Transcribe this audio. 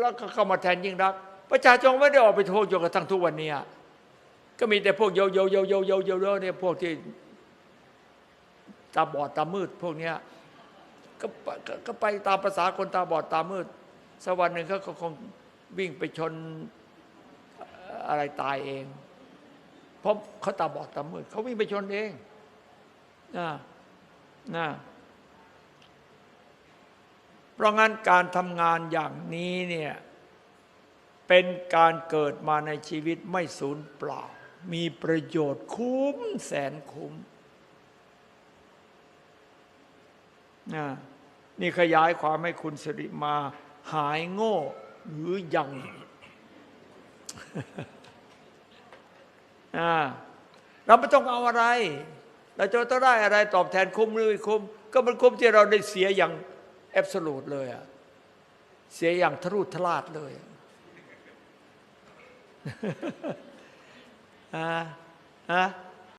แล้วก็เข้ามาแทนยิ่งรัก ประชาชนไม่ได้ออกไปโทษจนกระทั่งทุกวันนี้ก็มีแต่พวกโยโยโยโยโยโยโยเนี่ยพวกที่ตาบอดตามืด พวกเนี้ยก็ไปก็ไปตามภาษาคนตาบอดตามืดสักวันหนึ่งเขาคงวิ่งไปชนอะไรตายเอง เพราะเขาตาบอดตามืดเขาวิ่งไปชนเองนะนะ เพราะงั้นการทำงานอย่างนี้เนี่ยเป็นการเกิดมาในชีวิตไม่สูญเปล่า มีประโยชน์คุ้มแสนคุ้มนนี่ขยายความให้คุณสิริมาหายโง่หรือยังเราไม่ต้องเอาอะไร เราจะต้องได้อะไรตอบแทนคุ้มหรือไม่คุ้ม ก็มันคุ้มที่เราได้เสียอย่าง แอบสูตเลยอะเสียอย่างทะลุทลาดเลยอะอ่าอ่า